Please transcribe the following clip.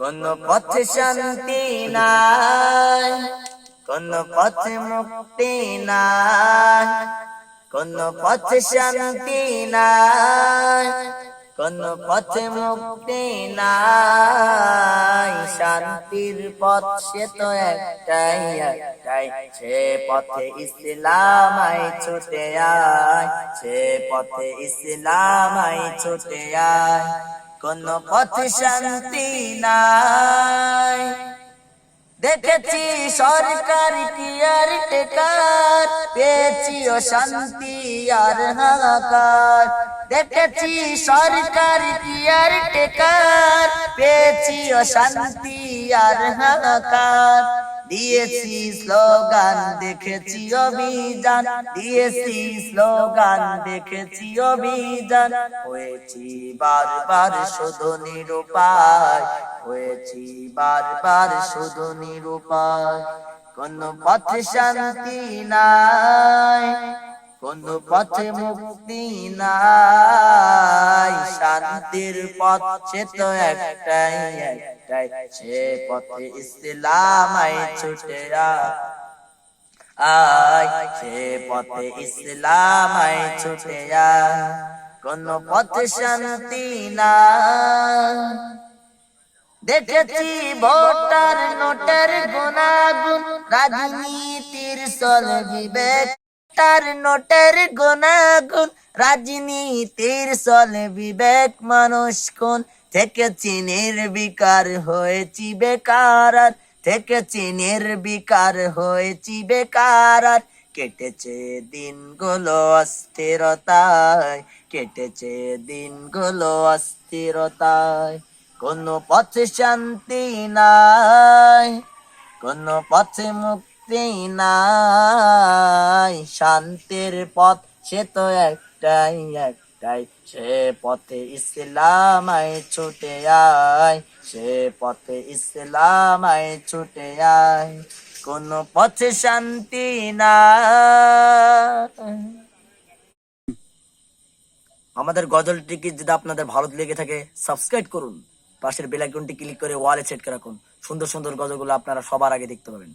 কোন পথে শান্তি নাই, কোন পথে মুক্তি নাই, কোন পথে শান্তি নাই, কোন পথে মুক্তি নাই। শান্তির পথ সে তো একটাই একটাই। সে পথে ইসলাম আই ছুটে আয়, সে পথে ইসলাম আই ছুটে আয়। কোন পথে শান্তি নাই। দেখেছি সরকার কি আর টেকার, পেয়েছি ও শান্তি আর হাহাকার। দেখেছি সরকার কি আর টেকার, পেয়েছি ও শান্তি আর হাহাকার। দিয়েছি স্লোগান, দেখেছি অভিযান। দিয়েছি স্লোগান, দেখেছি অভিযান। হয়েছি বারবার শুধু নিরুপায়। হয়েছি বারবার শুধু নিরুপায়। কোন পথে শান্তি নাই। কোন পথে মুক্তি নাই। শান্তির পথ তো একটাই একটাই। সে পথে ইসলাম আই ছুটে আয়। সে পথে ইসলাম আই ছুটে কোন পথে শান্তি নাই। দেখেছি ভোটার নোটের গুণাগুণ। রাজনীতির চল বিবেক তার নোটের গুণাগুণ। রাজনীতির চল বিবেক মানুষ কোন? থেকেছি নির্বিকার হয়েছি বেকার থেকে থেকেছি বিকার হয়েছি বেকার কেটেছে দিনগুলো অস্থিরতায়। কেটেছে দিনগুলো অস্থিরতায়। কোন পথে শান্তি নাই। কোন পথে মুক্তি নাই। শান্তির পথ সে তো একটাই একটাই। সে পথে ইসলাম আই ছুটে আয়, সে পথে ইসলাম আই ছুটে আয়। কোন পথে শান্তি না আমাদের গজলটিকে যদি আপনাদের ভালো লেগে থাকে, সাবস্ক্রাইব করুন। পাশের বেল আইকনটি ক্লিক করে ওয়ালে সেট করে রাখুন। সুন্দর সুন্দর গজলগুলো আপনারা সবার আগে দেখতে পাবেন।